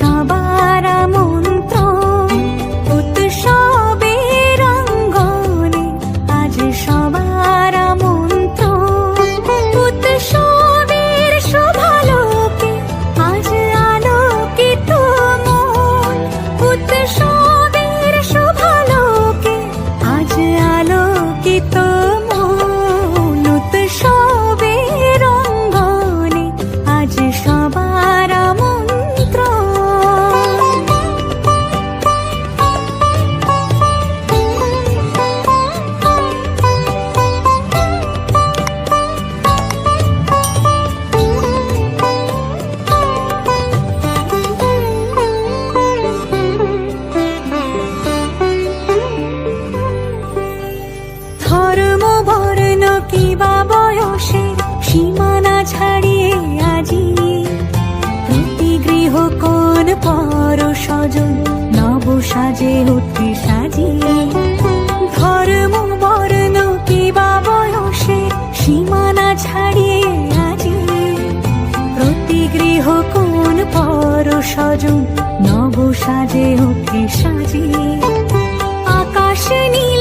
সবার মন কিবা বয়সে সীমানা ছাড়িয়ে আজি। প্রতি গৃহ কোন পর সজন নব সাজে উঠতে সাজিয়ে। ধর্ম, বর্ণ কিবা বয়সে সীমানা ছাড়িয়ে আজি। প্রতি গৃহ কোন পর সজন নব সাজে উঠে সাজিয়ে। আকাশ নীল